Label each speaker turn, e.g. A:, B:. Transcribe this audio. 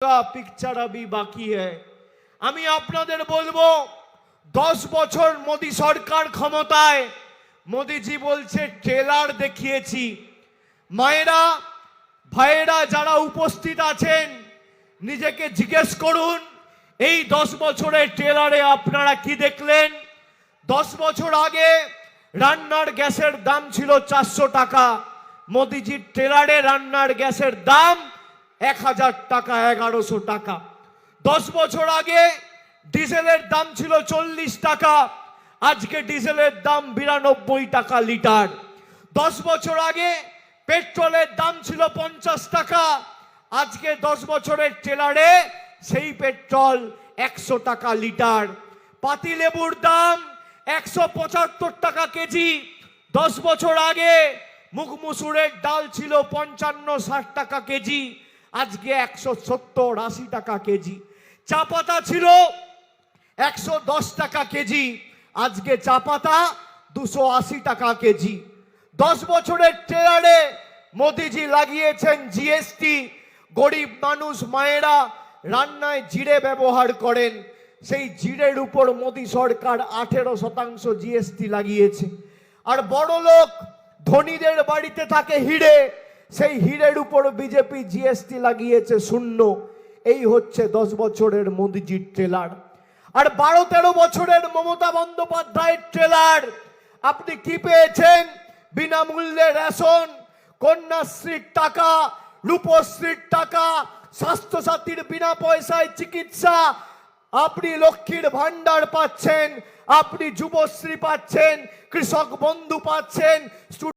A: Picture আমি বাকি আমি আপনাদের বলব, দশ বছর মোদী সরকার ক্ষমতায়, মোদীজি বলছে ট্রেলার দেখিয়েছি। মায়েরা, ভাইয়েরা যারা উপস্থিত আছেন, নিজেকে জিজ্ঞেস করুন, এই দশ বছরের ট্রেলারে আপনারা কি দেখলেন? দশ বছর আগে রান্নার গ্যাসের দাম ছিল চারশো টাকা, মোদীজির ট্রেলারে রান্নার গ্যাসের দাম এক হাজার টাকা, এগারোশো টাকা। দশ বছর আগে ডিজেলের দাম ছিল চল্লিশ টাকা, আজকে ডিজেলের দাম বিরানব্বই টাকা লিটার। দশ বছর আগে পেট্রোলের দাম ছিল পঞ্চাশ টাকা, আজকে দশ বছরের ট্রেলারে সেই পেট্রোল একশো টাকা লিটার। পাতিলেবুর দাম একশো পঁচাত্তর টাকা কেজি। দশ বছর আগে মুখ মুসুরের ডাল ছিল পঞ্চান্ন ষাট টাকা কেজি। আজকে একশো সত্তর আশি টাকা কেজি। চা পাতা ছিল একশো দশ টাকা কেজি, আজকে চা পাতা দুশো আশি টাকা কেজি। দশ বছরের ট্রেলারে মোদিজি লাগিয়েছেন জিএসটি। গরিব মানুষ, মায়েরা রান্নায় জিরে ব্যবহার করেন। সেই জিরের উপর মোদি সরকার আঠেরো শতাংশ জিএসটি লাগিয়েছে। আর বড় লোক ধনীদের বাড়িতে থাকে হিরে। সেই হিরের উপর বিজেপি, জিএসটি লাগিয়েছে শূন্য। এই হচ্ছে দশ বছরের মোদিজির ট্রেলার। আর বারো তেরো বছরের মমতা বন্দ্যোপাধ্যায়ের ট্রেলার। আপনি কি পেয়েছেন? বিনামূল্যে রেশন, কন্যাশ্রীর টাকা, রূপশ্রীর টাকা, স্বাস্থ্যসাথীর বিনা পয়সায় চিকিৎসা। আপনি লক্ষ্মীর ভান্ডার পাচ্ছেন, আপনি যুবশ্রী পাচ্ছেন, কৃষক বন্ধু পাচ্ছেন